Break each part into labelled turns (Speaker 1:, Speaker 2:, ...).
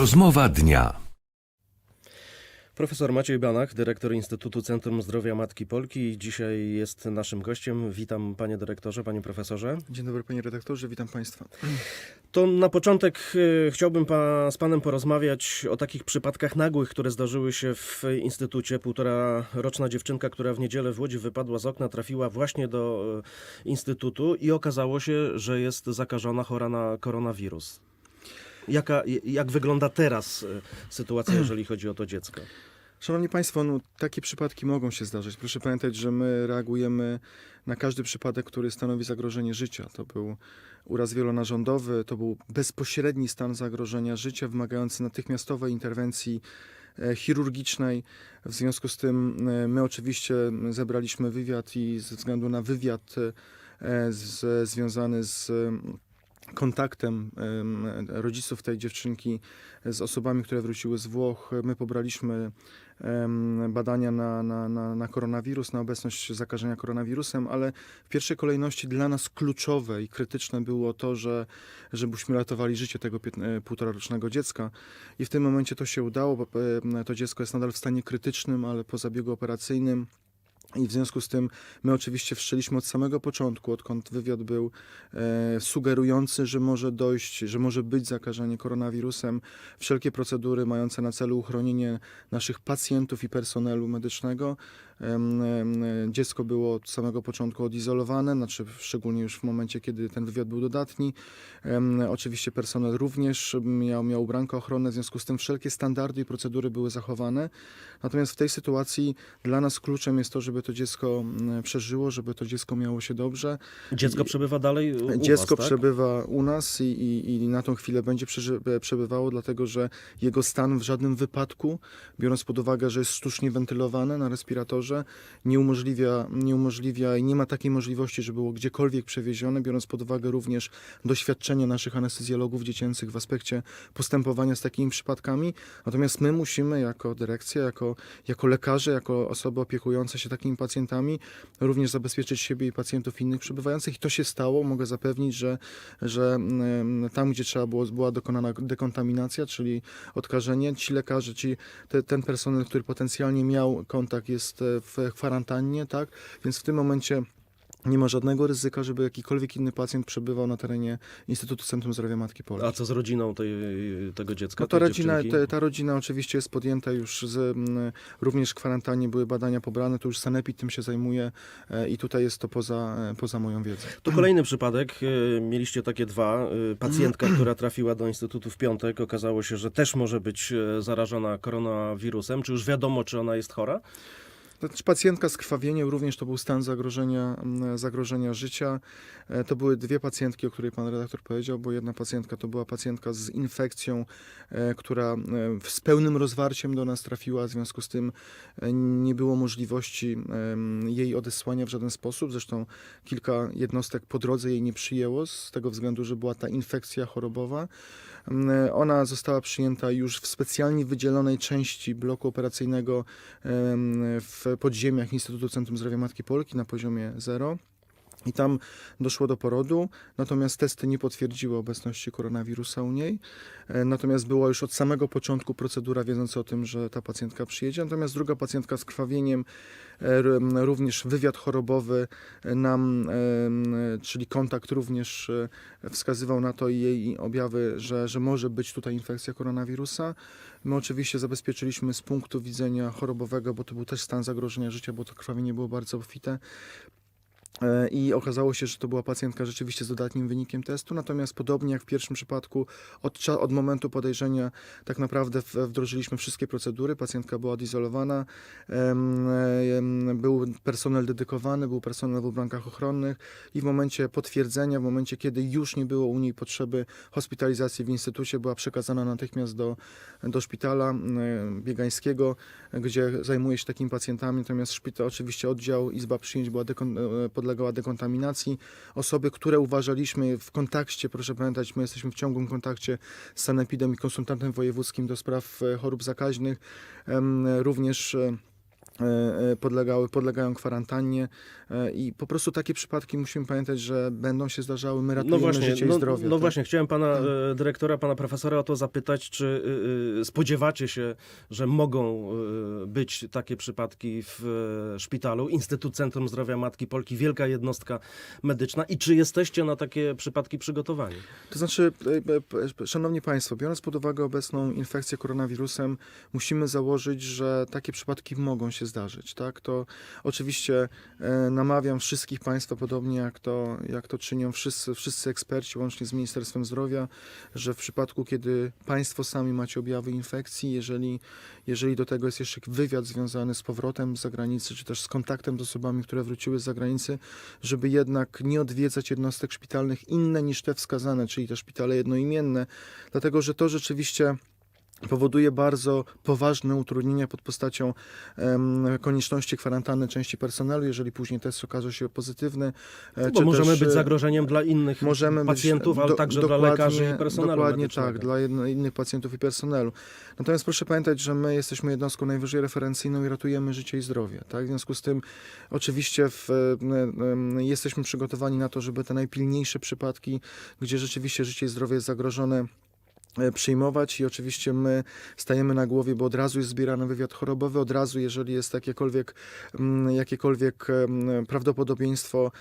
Speaker 1: Rozmowa dnia.
Speaker 2: Profesor Maciej Banach, dyrektor Instytutu Centrum Zdrowia Matki Polki, dzisiaj jest naszym gościem. Witam panie dyrektorze, panie profesorze.
Speaker 3: Dzień dobry panie redaktorze, witam państwa.
Speaker 2: To na początek e, chciałbym pa, z panem porozmawiać o takich przypadkach nagłych, które zdarzyły się w Instytucie. Półtora roczna dziewczynka, która w niedzielę w Łodzi wypadła z okna, trafiła właśnie do e, Instytutu i okazało się, że jest zakażona, chora na koronawirus. Jaka, jak wygląda teraz e, sytuacja, jeżeli chodzi o to dziecko?
Speaker 3: Szanowni Państwo, no, takie przypadki mogą się zdarzyć. Proszę pamiętać, że my reagujemy na każdy przypadek, który stanowi zagrożenie życia. To był uraz wielonarządowy, to był bezpośredni stan zagrożenia życia, wymagający natychmiastowej interwencji e, chirurgicznej. W związku z tym e, my oczywiście zebraliśmy wywiad i ze względu na wywiad z, związany z kontaktem em, rodziców tej dziewczynki z osobami, które wróciły z Włoch. My pobraliśmy badania na, na, na, na koronawirus, na obecność zakażenia koronawirusem, ale w pierwszej kolejności dla nas kluczowe i krytyczne było to, że żebyśmy ratowali życie tego e, półtorarocznego dziecka. I w tym momencie to się udało, e, to dziecko jest nadal w stanie krytycznym, ale po zabiegu operacyjnym. I w związku z tym my oczywiście wszczęliśmy od samego początku, odkąd wywiad był e, sugerujący, że może dojść, że może być zakażenie koronawirusem, wszelkie procedury mające na celu uchronienie naszych pacjentów i personelu medycznego. Dziecko było od samego początku odizolowane, znaczy szczególnie już w momencie, kiedy ten wywiad był dodatni. Oczywiście personel również miał, miał ubranka ochronne, w związku z tym wszelkie standardy i procedury były zachowane. Natomiast w tej sytuacji dla nas kluczem jest to, żeby to dziecko mm, przeżyło, żeby to dziecko miało się dobrze.
Speaker 2: Dziecko przebywa dalej u
Speaker 3: Dziecko
Speaker 2: was, tak?
Speaker 3: przebywa u nas i, i, i na tą chwilę będzie e, przebywało, dlatego że jego stan w żadnym wypadku, biorąc pod uwagę, że jest sztucznie wentylowany na respiratorze, nie umożliwia, nie umożliwia i nie ma takiej możliwości, żeby było gdziekolwiek przewiezione, biorąc pod uwagę również doświadczenie naszych anestezjologów dziecięcych w aspekcie postępowania z takimi przypadkami. Natomiast my musimy jako dyrekcja, jako, jako lekarze, jako osoby opiekujące się takimi pacjentami, również zabezpieczyć siebie i pacjentów innych przybywających. I to się stało. Mogę zapewnić, że, że mm, tam, gdzie trzeba było, była dokonana dekontaminacja, czyli odkażenie, ci lekarze, ci, te, ten personel, który potencjalnie miał kontakt, jest e, w kwarantannie, tak? Więc w tym momencie nie ma żadnego ryzyka, żeby jakikolwiek inny pacjent przebywał na terenie Instytutu Centrum Zdrowia Matki Polki.
Speaker 2: A co z rodziną tej, tego dziecka?
Speaker 3: No
Speaker 2: tej
Speaker 3: rodzina, te, ta rodzina oczywiście jest podjęta już z, również w kwarantannie były badania pobrane, to już Sanepid tym się zajmuje e, i tutaj jest to poza, e, poza moją wiedzą.
Speaker 2: To kolejny przypadek. e, Mieliście takie dwa. Pacjentka, która trafiła do Instytutu w piątek, okazało się, że też może być zarażona koronawirusem. Czy już wiadomo, czy ona jest chora?
Speaker 3: Znaczy, pacjentka z krwawieniem również to był stan zagrożenia, zagrożenia życia. E, To były dwie pacjentki, o której pan redaktor powiedział, bo jedna pacjentka to była pacjentka z infekcją, e, która w- z pełnym rozwarciem do nas trafiła, w związku z tym e, nie było możliwości jej odesłania w żaden sposób. Zresztą kilka jednostek po drodze jej nie przyjęło z tego względu, że była ta infekcja chorobowa. Ona została przyjęta już w specjalnie wydzielonej części bloku operacyjnego em, podziemiach Instytutu Centrum Zdrowia Matki Polki na poziomie 0. I tam doszło do porodu, natomiast testy nie potwierdziły obecności koronawirusa u niej. E, Natomiast była już od samego początku procedura wiedząca o tym, że ta pacjentka przyjedzie. Natomiast druga pacjentka z krwawieniem, również wywiad chorobowy nam, czyli kontakt również e, wskazywał na to i jej objawy, że, że może być tutaj infekcja koronawirusa. My oczywiście zabezpieczyliśmy z punktu widzenia chorobowego, bo to był też stan zagrożenia życia, bo to krwawienie było bardzo obfite. E, I okazało się, że to była pacjentka rzeczywiście z dodatnim wynikiem testu, natomiast podobnie jak w pierwszym przypadku, od, od momentu podejrzenia tak naprawdę wdrożyliśmy wszystkie procedury, pacjentka była odizolowana, był personel dedykowany, był personel w ubrankach ochronnych i w momencie potwierdzenia, w momencie kiedy już nie było u niej potrzeby hospitalizacji w instytucie, była przekazana natychmiast do, do szpitala biegańskiego, gdzie zajmuje się takimi pacjentami, natomiast szpital, oczywiście oddział, izba przyjęć była e, podlegała dekontaminacji. Osoby, które uważaliśmy w kontakcie, proszę pamiętać, my jesteśmy w ciągłym kontakcie z sanepidem i konsultantem wojewódzkim do spraw e, chorób zakaźnych, również e, podlegały, podlegają kwarantannie e, i po prostu takie przypadki musimy pamiętać, że będą się zdarzały, my ratujemy
Speaker 2: No właśnie,
Speaker 3: życie
Speaker 2: no,
Speaker 3: i zdrowie.
Speaker 2: no
Speaker 3: tak?
Speaker 2: właśnie, chciałem pana e, dyrektora, pana profesora o to zapytać, czy y, y, spodziewacie się, że mogą być takie przypadki w e, szpitalu, Instytut Centrum Zdrowia Matki Polki, wielka jednostka medyczna i czy jesteście na takie przypadki przygotowani?
Speaker 3: To znaczy, e, e, szanowni państwo, biorąc pod uwagę obecną infekcję koronawirusem, musimy założyć, że takie przypadki mogą się zdarzyć, tak? To oczywiście e, namawiam wszystkich państwa, podobnie jak to, jak to czynią wszyscy, wszyscy eksperci, łącznie z Ministerstwem Zdrowia, że w przypadku, kiedy państwo sami macie objawy infekcji, jeżeli, jeżeli do tego jest jeszcze wywiad związany z powrotem z zagranicy, czy też z kontaktem z osobami, które wróciły z zagranicy, żeby jednak nie odwiedzać jednostek szpitalnych inne niż te wskazane, czyli te szpitale jednoimienne, dlatego że to rzeczywiście powoduje bardzo poważne utrudnienia pod postacią konieczności kwarantanny części personelu, jeżeli później test okaże się pozytywny. e,
Speaker 2: No Bo możemy
Speaker 3: też,
Speaker 2: być
Speaker 3: e,
Speaker 2: zagrożeniem dla innych
Speaker 3: Możemy
Speaker 2: pacjentów, ale także dla lekarzy i personelu
Speaker 3: Dokładnie tak, dla innych pacjentów i personelu. Natomiast proszę pamiętać, że my jesteśmy jednostką najwyżej referencyjną i ratujemy życie i zdrowie. Tak? W związku z tym oczywiście w, jesteśmy przygotowani na to, żeby te najpilniejsze przypadki, gdzie rzeczywiście życie i zdrowie jest zagrożone, e, przyjmować i oczywiście my stajemy na głowie, bo od razu jest zbierany wywiad chorobowy, od razu jeżeli jest jakiekolwiek, mm, jakiekolwiek prawdopodobieństwo,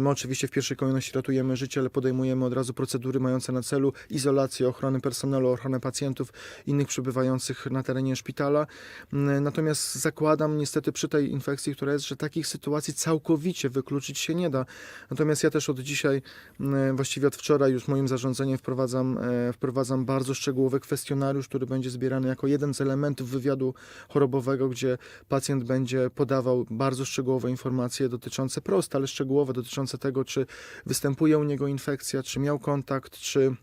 Speaker 3: my oczywiście w pierwszej kolejności ratujemy życie, ale podejmujemy od razu procedury mające na celu izolację, ochronę personelu, ochronę pacjentów, innych przebywających na terenie szpitala. Mm, Natomiast zakładam niestety przy tej infekcji, która jest, że takich sytuacji całkowicie wykluczyć się nie da. Natomiast ja też od dzisiaj, mm, właściwie od wczoraj już moim zarządzeniem wprowadzam, e, wprowadzam bardzo szczegółowy kwestionariusz, który będzie zbierany jako jeden z elementów wywiadu chorobowego, gdzie pacjent będzie podawał bardzo szczegółowe informacje dotyczące, proste, ale szczegółowe, dotyczące tego, czy występuje u niego infekcja, czy miał kontakt, czy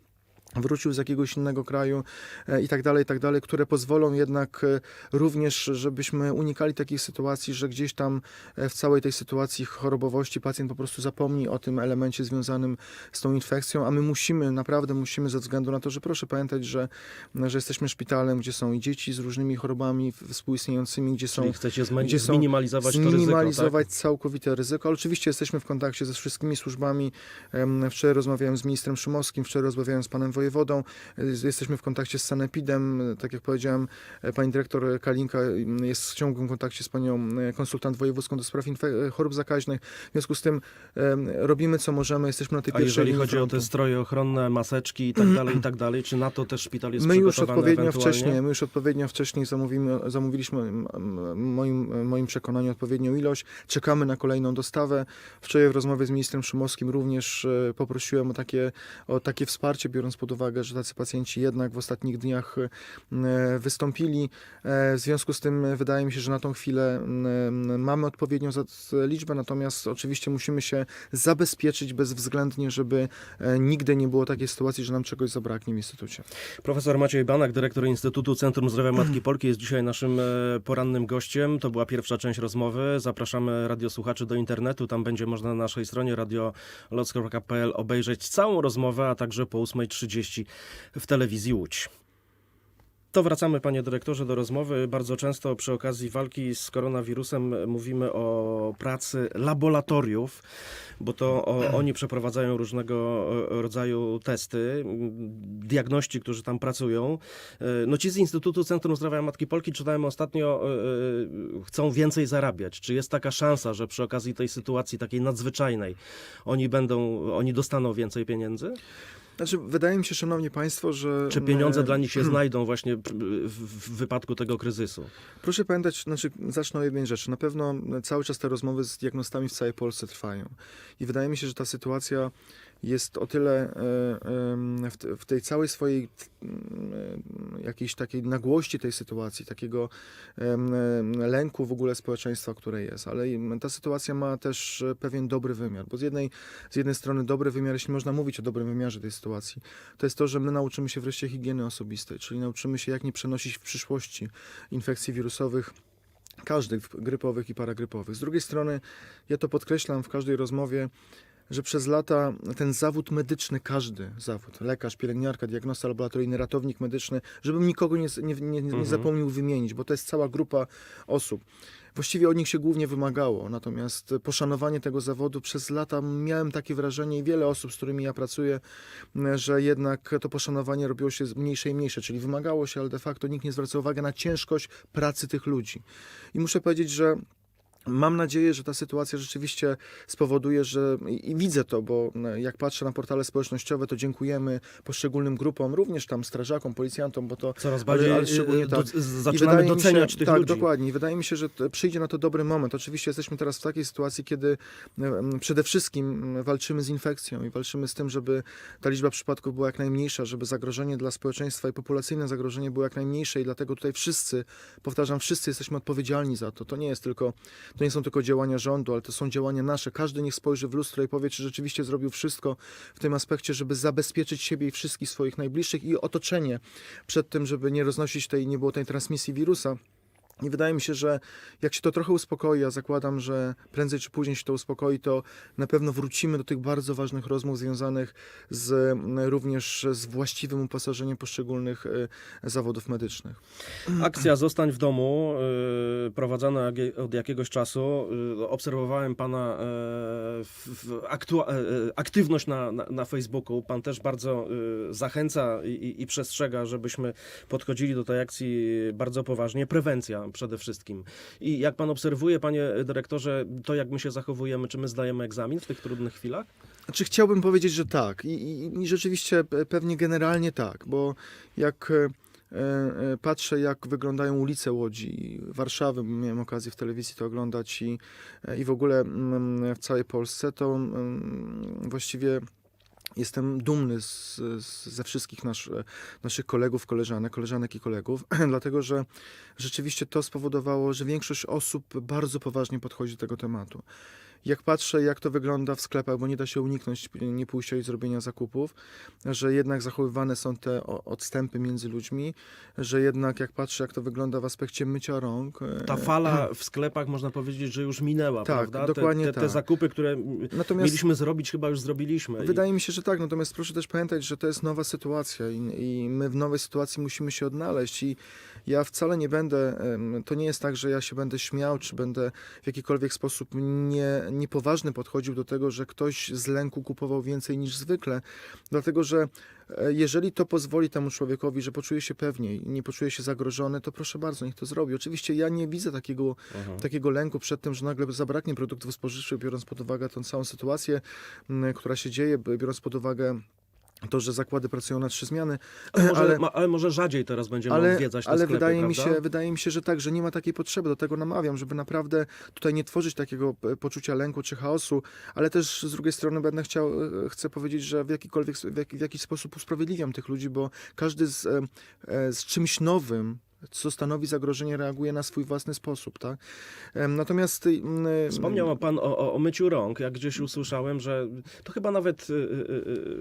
Speaker 3: wrócił z jakiegoś innego kraju e, i tak dalej, i tak dalej, które pozwolą jednak e, również, żebyśmy unikali takich sytuacji, że gdzieś tam e, w całej tej sytuacji chorobowości pacjent po prostu zapomni o tym elemencie związanym z tą infekcją, a my musimy, naprawdę musimy ze względu na to, że proszę pamiętać, że, że jesteśmy szpitalem, gdzie są i dzieci z różnymi chorobami współistniejącymi, gdzie są
Speaker 2: Czyli chcecie
Speaker 3: gdzie są
Speaker 2: zminimalizować to ryzyko, tak?
Speaker 3: zminimalizować całkowite ryzyko, ale oczywiście jesteśmy w kontakcie ze wszystkimi służbami. Wczoraj rozmawiałem z ministrem Szymowskim, wczoraj rozmawiałem z panem wojewodą, y, jesteśmy w kontakcie z Sanepidem, tak jak powiedziałem, e, pani dyrektor Kalinka mm, jest w ciągłym kontakcie z panią e, konsultant wojewódzką do spraw infe- chorób zakaźnych. W związku z tym robimy co możemy, jesteśmy na tej
Speaker 2: A
Speaker 3: pierwszej
Speaker 2: jeżeli chodzi o
Speaker 3: frontu.
Speaker 2: te stroje ochronne, maseczki i tak dalej, i tak dalej, czy na to też szpital jest
Speaker 3: My już odpowiednio wcześniej, my już odpowiednio wcześniej zamówimy, zamówiliśmy moim, moim przekonaniu odpowiednią ilość. Czekamy na kolejną dostawę. Wczoraj w rozmowie z ministrem Szymowskim również e, poprosiłem o takie, o takie wsparcie, biorąc pod uwagę, że tacy pacjenci jednak w ostatnich dniach e, wystąpili. E, W związku z tym e, wydaje mi się, że na tą chwilę mamy odpowiednią liczbę, natomiast oczywiście musimy się zabezpieczyć bezwzględnie, żeby nigdy nie było takiej sytuacji, że nam czegoś zabraknie w instytucie.
Speaker 2: Profesor Maciej Banak, dyrektor Instytutu Centrum Zdrowia Matki Polki jest dzisiaj naszym porannym gościem. To była pierwsza część rozmowy. Zapraszamy radiosłuchaczy do internetu. Tam będzie można na naszej stronie radiolocko.pl obejrzeć całą rozmowę, a także po 8.30 w telewizji Łódź. To wracamy, panie dyrektorze, do rozmowy. Bardzo często przy okazji walki z koronawirusem mówimy o pracy laboratoriów, bo to oni przeprowadzają różnego e, rodzaju testy. Diagności, którzy tam pracują. E, No ci z Instytutu Centrum Zdrowia Matki Polki, czytałem ostatnio, e, chcą więcej zarabiać. Czy jest taka szansa, że przy okazji tej sytuacji takiej nadzwyczajnej oni będą, oni dostaną więcej pieniędzy?
Speaker 3: Znaczy, wydaje mi się, szanowni państwo, że...
Speaker 2: Czy pieniądze dla nich się znajdą właśnie w wypadku tego kryzysu?
Speaker 3: Proszę pamiętać, znaczy, zacznę od jednej rzeczy. Na pewno cały czas te rozmowy z diagnostami w całej Polsce trwają. I wydaje mi się, że ta sytuacja jest o tyle e, em, w, te- w tej całej swojej mm, jakiejś takiej nagłości tej sytuacji, takiego lęku w ogóle społeczeństwa, które jest. Ale ta sytuacja ma też e, pewien dobry wymiar, bo z jednej, z jednej strony dobry wymiar, jeśli można mówić o dobrym wymiarze tej sytuacji, to jest to, że my nauczymy się wreszcie higieny osobistej, czyli nauczymy się, jak nie przenosić w przyszłości infekcji wirusowych każdych grypowych i paragrypowych. Z drugiej strony, ja to podkreślam w każdej rozmowie, że przez lata ten zawód medyczny, każdy zawód, lekarz, pielęgniarka, diagnosta laboratoryjny, ratownik medyczny, żebym nikogo nie, nie, nie, nie
Speaker 2: Mhm.
Speaker 3: zapomniał wymienić, bo to jest cała grupa osób. Właściwie od nich się głównie wymagało, natomiast poszanowanie tego zawodu przez lata miałem takie wrażenie i wiele osób, z którymi ja pracuję, że jednak to poszanowanie robiło się mniejsze i mniejsze, czyli wymagało się, ale de facto nikt nie zwracał uwagi na ciężkość pracy tych ludzi. I muszę powiedzieć, że Mam nadzieję, że ta sytuacja rzeczywiście spowoduje, że i widzę to, bo e, jak patrzę na portale społecznościowe, to dziękujemy poszczególnym grupom, również tam strażakom, policjantom, bo to
Speaker 2: Coraz
Speaker 3: Ale-
Speaker 2: bardziej
Speaker 3: ale
Speaker 2: e,
Speaker 3: szczególnie
Speaker 2: e, do,
Speaker 3: tak.
Speaker 2: zaczynamy doceniać
Speaker 3: się,
Speaker 2: tych
Speaker 3: tak,
Speaker 2: ludzi.
Speaker 3: dokładnie. I wydaje mi się, że przyjdzie na to dobry moment. Oczywiście jesteśmy teraz w takiej sytuacji, kiedy e, przede wszystkim walczymy z infekcją i walczymy z tym, żeby ta liczba przypadków była jak najmniejsza, żeby zagrożenie dla społeczeństwa i populacyjne zagrożenie było jak najmniejsze i dlatego tutaj wszyscy, powtarzam, wszyscy jesteśmy odpowiedzialni za to. To nie jest tylko, to nie są tylko działania rządu, ale to są działania nasze. Każdy niech spojrzy w lustro i powie, czy rzeczywiście zrobił wszystko w tym aspekcie, żeby zabezpieczyć siebie i wszystkich swoich najbliższych i otoczenie przed tym, żeby nie roznosić tej, nie było tej transmisji wirusa. I wydaje mi się, że jak się to trochę uspokoi, a zakładam, że prędzej czy później się to uspokoi, to na pewno wrócimy do tych bardzo ważnych rozmów związanych z, m, również z właściwym uposażeniem poszczególnych e, zawodów medycznych.
Speaker 2: Akcja Zostań w domu, y, prowadzona od jakiegoś czasu. Y, obserwowałem pana aktywność na, na, na Facebooku. Pan też bardzo y, zachęca i- i przestrzega, żebyśmy podchodzili do tej akcji bardzo poważnie. Prewencja przede wszystkim. I jak pan obserwuje, panie dyrektorze, to jak my się zachowujemy, czy my zdajemy egzamin w tych trudnych chwilach?
Speaker 3: Znaczy chciałbym powiedzieć, że tak. I, i, i rzeczywiście pe- pewnie generalnie tak, bo jak e, e, patrzę, jak wyglądają ulice Łodzi, Warszawy, miałem okazję w telewizji to oglądać i, e, i w ogóle mm, w całej Polsce, to mm, właściwie jestem dumny z, z, ze wszystkich nasz, naszych kolegów, koleżanek, koleżanek i kolegów, dlatego że rzeczywiście to spowodowało, że większość osób bardzo poważnie podchodzi do tego tematu. Jak patrzę, jak to wygląda w sklepach, bo nie da się uniknąć nie pójścia i zrobienia zakupów, że jednak zachowywane są te odstępy między ludźmi, że jednak jak patrzę, jak to wygląda w aspekcie mycia rąk.
Speaker 2: Ta
Speaker 3: e,
Speaker 2: fala w sklepach, można powiedzieć, że już minęła,
Speaker 3: Tak,
Speaker 2: prawda? Te-
Speaker 3: dokładnie
Speaker 2: te, te,
Speaker 3: tak.
Speaker 2: zakupy, które
Speaker 3: Natomiast
Speaker 2: mieliśmy zrobić, chyba już zrobiliśmy. I-
Speaker 3: Wydaje mi się, że tak, natomiast proszę też pamiętać, że to jest nowa sytuacja i, i my w nowej sytuacji musimy się odnaleźć i ja wcale nie będę, to nie jest tak, że ja się będę śmiał, czy będę w jakikolwiek sposób nie, niepoważny podchodził do tego, że ktoś z lęku kupował więcej niż zwykle, dlatego że e, jeżeli to pozwoli temu człowiekowi, że poczuje się pewniej nie poczuje się zagrożony, to proszę bardzo, niech to zrobi. Oczywiście ja nie widzę takiego
Speaker 2: Aha.
Speaker 3: takiego lęku przed tym, że nagle zabraknie produktów spożywczych, biorąc pod uwagę tą całą sytuację, która się dzieje, biorąc pod uwagę to, że zakłady pracują na trzy zmiany,
Speaker 2: Ale może,
Speaker 3: ale-
Speaker 2: ma, ale może rzadziej teraz będziemy
Speaker 3: ale,
Speaker 2: odwiedzać te
Speaker 3: ale
Speaker 2: sklepy,
Speaker 3: wydaje, mi się, wydaje mi się, że tak, że nie ma takiej potrzeby. Do tego namawiam, żeby naprawdę tutaj nie tworzyć takiego e, poczucia lęku czy chaosu, ale też z drugiej strony będę chciał, e, chcę powiedzieć, że w jakikolwiek, w, jak, w jakiś sposób usprawiedliwiam tych ludzi, bo każdy z, e, e, z czymś nowym, co stanowi zagrożenie, reaguje na swój własny sposób, tak? Natomiast... mm,
Speaker 2: Wspomniał pan o, o, o myciu rąk. Jak gdzieś usłyszałem, że to chyba nawet y, y,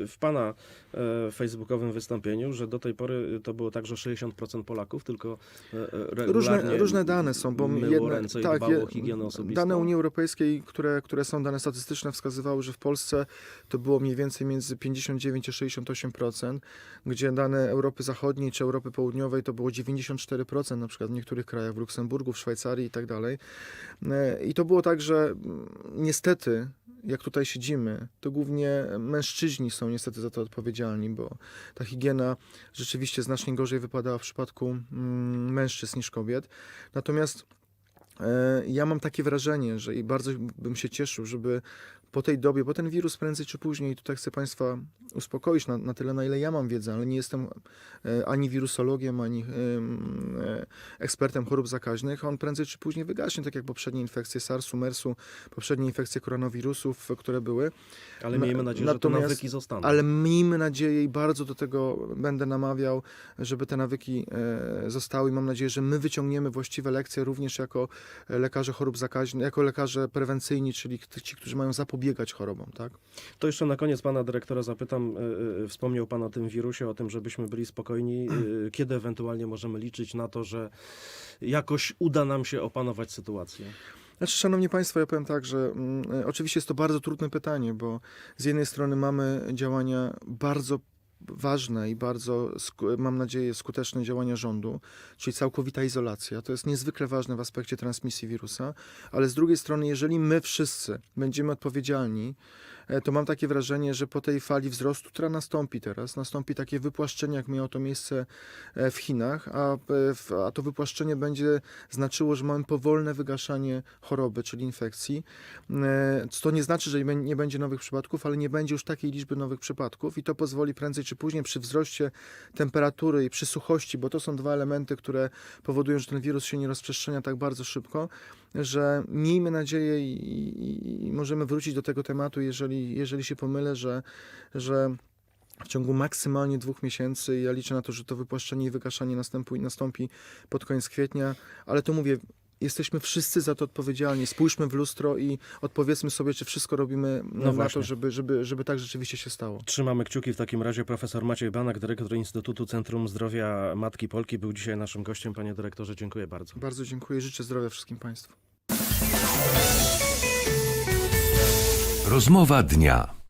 Speaker 2: y, w pana e, facebookowym wystąpieniu, że do tej pory to było tak, że 60% Polaków tylko e, e,
Speaker 3: Różne, różne dane są, bo
Speaker 2: i
Speaker 3: tak. Dane Unii Europejskiej, które, które są dane statystyczne, wskazywały, że w Polsce to było mniej więcej między 59 a 68%, gdzie dane Europy Zachodniej czy Europy Południowej to było 94%, na przykład w niektórych krajach, w Luksemburgu, w Szwajcarii i tak dalej. E, I to było tak, że niestety, jak tutaj siedzimy, to głównie mężczyźni są niestety za to odpowiedzialni, bo ta higiena rzeczywiście znacznie gorzej wypadała w przypadku mm, mężczyzn niż kobiet. Natomiast e, ja mam takie wrażenie, że i bardzo bym się cieszył, żeby po tej dobie, bo ten wirus prędzej czy później, tutaj chcę Państwa uspokoić na, na tyle, na ile ja mam wiedzę, ale nie jestem e, ani wirusologiem, ani e, ekspertem chorób zakaźnych, on prędzej czy później wygaśnie, tak jak poprzednie infekcje SARS-u, MERS-u, poprzednie infekcje koronawirusów, które były.
Speaker 2: Ale miejmy nadzieję, że te
Speaker 3: natomiast-
Speaker 2: nawyki zostaną.
Speaker 3: Ale miejmy nadzieję i bardzo do tego będę namawiał, żeby te nawyki e, zostały i mam nadzieję, że my wyciągniemy właściwe lekcje również jako lekarze chorób zakaźnych, jako lekarze prewencyjni, czyli ci, którzy mają zapobiegać chorobom, tak?
Speaker 2: To jeszcze na koniec pana dyrektora zapytam. y, y, Wspomniał pan o tym wirusie, o tym, żebyśmy byli spokojni. Y, Kiedy ewentualnie możemy liczyć na to, że jakoś uda nam się opanować sytuację?
Speaker 3: Znaczy, szanowni państwo, ja powiem tak, że mm, e, oczywiście jest to bardzo trudne pytanie, bo z jednej strony mamy działania bardzo ważne i bardzo, mam nadzieję, skuteczne działania rządu, czyli całkowita izolacja. To jest niezwykle ważne w aspekcie transmisji wirusa, ale z drugiej strony, jeżeli my wszyscy będziemy odpowiedzialni, to mam takie wrażenie, że po tej fali wzrostu, która nastąpi teraz, nastąpi takie wypłaszczenie, jak miało to miejsce e, w Chinach, a, e, a to wypłaszczenie będzie znaczyło, że mamy powolne wygaszanie choroby, czyli infekcji. E, to nie znaczy, że nie będzie nowych przypadków, ale nie będzie już takiej liczby nowych przypadków i to pozwoli prędzej czy później przy wzroście temperatury i przy suchości, bo to są dwa elementy, które powodują, że ten wirus się nie rozprzestrzenia tak bardzo szybko, że miejmy nadzieję i, i, i możemy wrócić do tego tematu, jeżeli, jeżeli się pomylę, że, że w ciągu maksymalnie dwóch miesięcy, ja liczę na to, że to wypłaszczenie i wygaszanie następuje, nastąpi pod koniec kwietnia, ale to mówię, jesteśmy wszyscy za to odpowiedzialni. Spójrzmy w lustro i odpowiedzmy sobie, czy wszystko robimy
Speaker 2: No
Speaker 3: na
Speaker 2: właśnie.
Speaker 3: to, żeby, żeby, żeby tak rzeczywiście się stało.
Speaker 2: Trzymamy kciuki w takim razie. Profesor Maciej Banak, dyrektor Instytutu Centrum Zdrowia Matki Polki, był dzisiaj naszym gościem. Panie dyrektorze, dziękuję bardzo.
Speaker 3: Bardzo dziękuję, życzę zdrowia wszystkim Państwu.
Speaker 1: Rozmowa dnia.